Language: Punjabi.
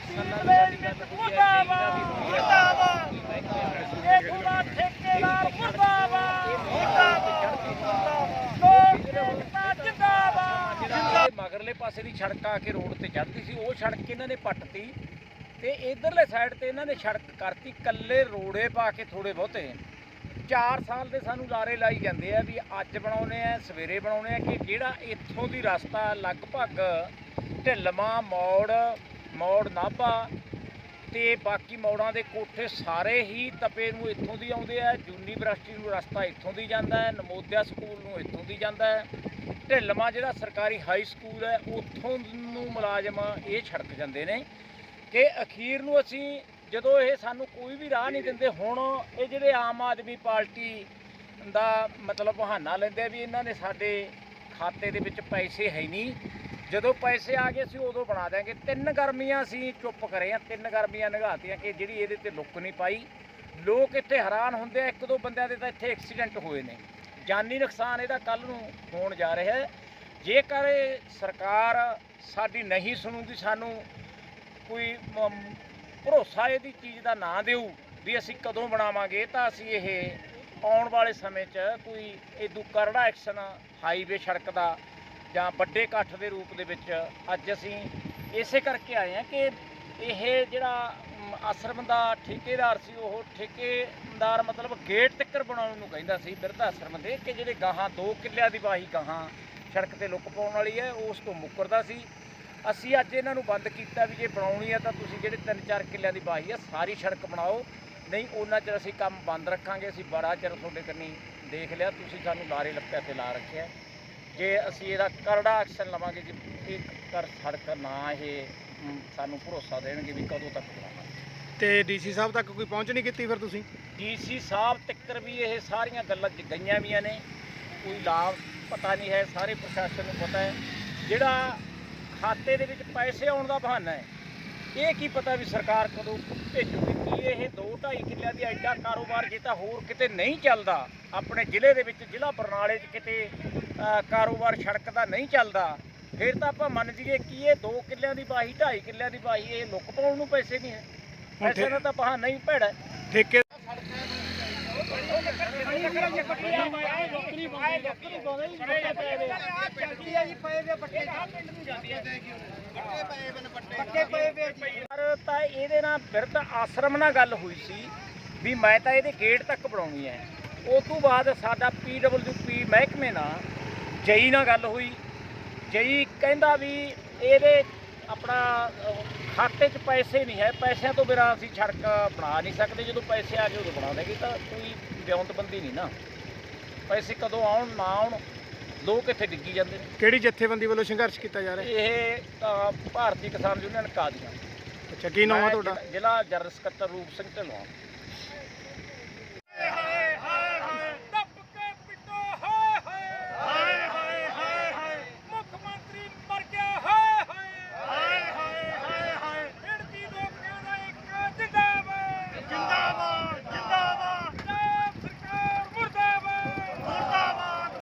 ਐਕਸ਼ਨ ਨਾਲ ਮਗਰਲੇ ਪਾਸੇ ਦੀ ਸੜਕ ਆ ਕੇ ਰੋਡ ਤੇ ਚੜਦੀ ਸੀ ਉਹ ਸੜਕ ਇਹਨਾਂ ਨੇ ਪੱਟਤੀ ਤੇ ਇਧਰਲੇ ਸਾਈਡ ਤੇ ਇਹਨਾਂ ਨੇ ਸੜਕ ਕਰਤੀ ਕੱਲੇ ਰੋੜੇ ਪਾ ਕੇ ਥੋੜੇ ਬਹੁਤੇ। 4 ਸਾਲ ਦੇ ਸਾਨੂੰ ਲਾਰੇ ਲਾਈ ਜਾਂਦੇ ਆ ਵੀ ਅੱਜ ਬਣਾਉਨੇ ਆ ਸਵੇਰੇ ਬਣਾਉਨੇ ਆ ਕਿ ਜਿਹੜਾ ਇੱਥੋਂ ਦੀ ਰਸਤਾ ਲਗਭਗ ਢਿੱਲਵਾ ਮੋੜ ਮੋੜ ਨਾਭਾ ਤੇ ਬਾਕੀ ਮੋੜਾਂ ਦੇ ਕੋਠੇ ਸਾਰੇ ਹੀ ਤਪੇ ਨੂੰ ਇੱਥੋਂ ਦੀ ਆਉਂਦੇ ਆ, ਯੂਨੀਵਰਸਿਟੀ ਨੂੰ ਰਸਤਾ ਇੱਥੋਂ ਦੀ ਜਾਂਦਾ ਹੈ, ਨਮੋਦਿਆ ਸਕੂਲ ਨੂੰ ਇੱਥੋਂ ਦੀ ਜਾਂਦਾ ਹੈ। ਢਿੱਲਵਾਂ ਜਿਹੜਾ ਸਰਕਾਰੀ ਹਾਈ ਸਕੂਲ ਹੈ, ਉੱਥੋਂ ਨੂੰ ਮੁਲਾਜ਼ਮ ਇਹ ਛੜਕ ਜਾਂਦੇ ਨੇ ਕਿ ਅਖੀਰ ਨੂੰ ਅਸੀਂ ਜਦੋਂ ਇਹ ਸਾਨੂੰ ਕੋਈ ਵੀ ਰਾਹ ਨਹੀਂ ਦਿੰਦੇ, ਹੁਣ ਇਹ ਜਿਹੜੇ ਆਮ ਆਦਮੀ ਪਾਰਟੀ ਦਾ ਮਤਲਬ ਬਹਾਨਾ ਲੈਂਦੇ ਵੀ ਇਹਨਾਂ ਨੇ ਸਾਡੇ ਖਾਤੇ ਦੇ ਵਿੱਚ ਪੈਸੇ ਹੈ ਨਹੀਂ। ਜਦੋਂ ਪੈਸੇ ਆ ਗਏ ਅਸੀਂ ਉਦੋਂ ਬਣਾ ਦਿਆਂਗੇ। ਤਿੰਨ ਗਰਮੀਆਂ ਅਸੀਂ ਚੁੱਪ ਕਰੇ ਆ, ਤਿੰਨ ਗਰਮੀਆਂ ਨਿਗਾਤੀਆਂ ਕਿ ਜਿਹੜੀ ਇਹਦੇ ਤੇ ਲੁੱਕ ਨਹੀਂ ਪਾਈ। ਲੋਕ ਇੱਥੇ ਹੈਰਾਨ ਹੁੰਦੇ ਆ, ਇੱਕ ਦੋ ਬੰਦਿਆਂ ਦੇ ਤਾਂ ਇੱਥੇ ਐਕਸੀਡੈਂਟ ਹੋਏ ਨੇ। ਜਾਨੀ ਨੁਕਸਾਨ ਇਹਦਾ ਕੱਲ ਨੂੰ ਹੋਣ ਜਾ ਰਿਹਾ ਹੈ। ਜੇਕਰ ਸਰਕਾਰ ਸਾਡੀ ਨਹੀਂ ਸੁਣੂਗੀ, ਸਾਨੂੰ ਕੋਈ ਭਰੋਸਾ ਇਹਦੀ ਚੀਜ਼ ਦਾ ਨਾ ਦਿਓ ਵੀ ਅਸੀਂ ਕਦੋਂ ਬਣਾਵਾਂਗੇ, ਤਾਂ ਅਸੀਂ ਇਹ ਆਉਣ ਵਾਲੇ ਸਮੇਂ 'ਚ ਕੋਈ ਇਹ ਦੂ ਕਰੜਾ ਐਕਸ਼ਨ ਹਾਈਵੇ ਸੜਕ ਦਾ ਜਾਂ ਵੱਡੇ ਇਕੱਠ ਦੇ ਰੂਪ ਦੇ ਵਿੱਚ ਅੱਜ ਅਸੀਂ ਇਸੇ ਕਰਕੇ ਆਏ ਹਾਂ ਕਿ ਇਹ ਜਿਹੜਾ ਮ, ਆਸ਼ਰਮ ਦਾ ਠੇਕੇਦਾਰ ਸੀ ਉਹ ਠੇਕੇਦਾਰ ਮਤਲਬ ਗੇਟ ਤੱਕਰ ਬਣਾਉਣ ਨੂੰ ਕਹਿੰਦਾ ਸੀ ਬਿਰਧ ਆਸ਼ਰਮ ਦੇ ਕਿ ਜਿਹੜੇ ਗਾਹਾਂ 2 ਕਿੱਲਿਆਂ ਦੀ ਵਾਹੀ ਗਾਹਾਂ ਸੜਕ ਤੇ ਲੁੱਕ ਪਾਉਣ ਵਾਲੀ ਹੈ ਉਸ ਤੋਂ ਮੁੱਕਰਦਾ ਸੀ। ਅਸੀਂ ਅੱਜ ਇਹਨਾਂ ਨੂੰ ਬੰਦ ਕੀਤਾ ਵੀ ਜੇ ਬਣਾਉਣੀ ਹੈ ਤਾਂ ਤੁਸੀਂ ਜਿਹੜੇ 3-4 ਕਿੱਲਿਆਂ ਦੀ ਵਾਹੀ ਆ ਸਾਰੀ ਸੜਕ ਬਣਾਓ। ਨਹੀਂ ਉਹਨਾਂ ਚਿਰ ਅਸੀਂ ਕੰਮ ਬੰਦ ਰੱਖਾਂਗੇ ਅਸੀਂ ਬੜਾ ਚਿਰ ਤੁਹਾਡੇ ਕੰਨੀ ਦੇਖ ਲਿਆ ਤੁਸੀਂ ਸਾਨੂੰ ਲਾਰੇ ਲੱਪਿਆ ਤੇ ਲਾ ਰੱਖਿਆ। ਜੇ ਅਸੀਂ ਇਹਦਾ ਕਰੜਾ ਐਕਸ਼ਨ ਲਵਾਂਗੇ ਜੇ ਇਹ ਕਰ ਸੜਕ ਨਾ ਇਹ ਸਾਨੂੰ ਭਰੋਸਾ ਦੇਣਗੇ ਵੀ ਕਦੋਂ ਤੱਕ ਬਣਾਵਾਂਗੇ ਤੇ ਡੀਸੀ ਸਾਹਿਬ ਤੱਕ ਕੋਈ ਪਹੁੰਚ ਨਹੀਂ ਕੀਤੀ ਫਿਰ ਤੁਸੀਂ? ਡੀਸੀ ਸਾਹਿਬ ਤੱਕਰ ਵੀ ਇਹ ਸਾਰੀਆਂ ਗੱਲਾਂ ਗਈਆਂ ਵੀਆਂ ਨੇ ਕੋਈ ਲਾਭ ਪਤਾ ਨਹੀਂ ਹੈ ਸਾਰੇ ਪ੍ਰਸ਼ਾਸਨ ਨੂੰ ਪਤਾ ਹੈ। ਜਿਹੜਾ ਖਾਤੇ ਦੇ ਵਿੱਚ ਪੈਸੇ ਆਉਣ ਦਾ ਬਹਾਨਾ ਹੈ ਇਹ ਕੀ ਪਤਾ ਵੀ ਸਰਕਾਰ ਕਦੋਂ ਭੇਜੂਗੀ। ਕੀ ਇਹ 2.5 ਕਿੱਲਿਆਂ ਦੀ ਐਡਾ ਕਾਰੋਬਾਰ ਜੇ ਤਾਂ ਹੋਰ ਕਿਤੇ ਨਹੀਂ ਚੱਲਦਾ ਆਪਣੇ ਜ਼ਿਲ੍ਹੇ ਦੇ ਵਿੱਚ ਜ਼ਿਲ੍ਹਾ ਬਰਨਾਲੇ 'ਚ ਕਿਤੇ ਕਾਰੋਬਾਰ ਸੜਕ ਦਾ ਨਹੀਂ ਚੱਲਦਾ ਫਿਰ ਤਾਂ ਆਪਾਂ ਮੰਨ ਜੀਏ ਕਿ ਇਹ 2 ਕਿੱਲਿਆਂ ਦੀ ਵਾਹੀ 2.5 ਕਿੱਲਿਆਂ ਦੀ ਵਾਹੀ ਇਹ ਲੁੱਕ ਪਾਉਣ ਨੂੰ ਪੈਸੇ ਨਹੀਂ ਹੈ। ਪੈਸੇ ਦਾ ਤਾਂ ਬਹਾਨਾ ਹੀ ਭੈੜਾ। ਹੈ ਠੇਕੇ ਪਰ ਤਾਂ ਇਹਦੇ ਨਾਲ ਬਿਰਧ ਆਸ਼ਰਮ ਨਾਲ ਗੱਲ ਹੋਈ ਸੀ ਵੀ ਮੈਂ ਤਾਂ ਇਹਦੇ ਗੇਟ ਤੱਕ ਬਣਾਉਣੀ ਹੈ। ਉਸ ਤੋਂ ਬਾਅਦ ਸਾਡਾ ਪੀਡਬਲਯੂਪੀ ਮਹਿਕਮੇ ਨਾਲ, ਜਈ ਨਾਲ ਗੱਲ ਹੋਈ ਜਈ ਕਹਿੰਦਾ ਵੀ ਇਹਦੇ ਆਪਣਾ ਖਾਤੇ 'ਚ ਪੈਸੇ ਨਹੀਂ ਹੈ, ਪੈਸਿਆਂ ਤੋਂ ਬਿਨਾਂ ਅਸੀਂ ਸੜਕ ਬਣਾ ਨਹੀਂ ਸਕਦੇ। ਜਦੋਂ ਪੈਸੇ ਆ ਗਏ ਉਦੋਂ ਬਣਾ ਦੇਗੇ ਤਾਂ ਕੋਈ ਬਿਉਂਤਬੰਦੀ ਨਹੀਂ ਨਾ। ਪੈਸੇ ਕਦੋਂ ਆਉਣ ਨਾ ਆਉਣ ਲੋਕ ਇੱਥੇ ਡਿੱਗੀ ਜਾਂਦੇ ਨੇ। ਕਿਹੜੀ ਜਥੇਬੰਦੀ ਵੱਲੋਂ ਸੰਘਰਸ਼ ਕੀਤਾ ਜਾ ਰਿਹਾ? ਇਹ ਭਾਰਤੀ ਕਿਸਾਨ ਯੂਨੀਅਨ ਕਾਦੀਆਂ। ਅੱਛਾ ਕੀ ਨਾਮ ਮੈਂ ਤੁਹਾਡਾ? ਜ਼ਿਲ੍ਹਾ- ਜ਼ਿਲ੍ਹਾ ਜਨਰਲ ਸਕੱਤਰ ਰੂਪ ਸਿੰਘ ਢਿੱਲੋਂ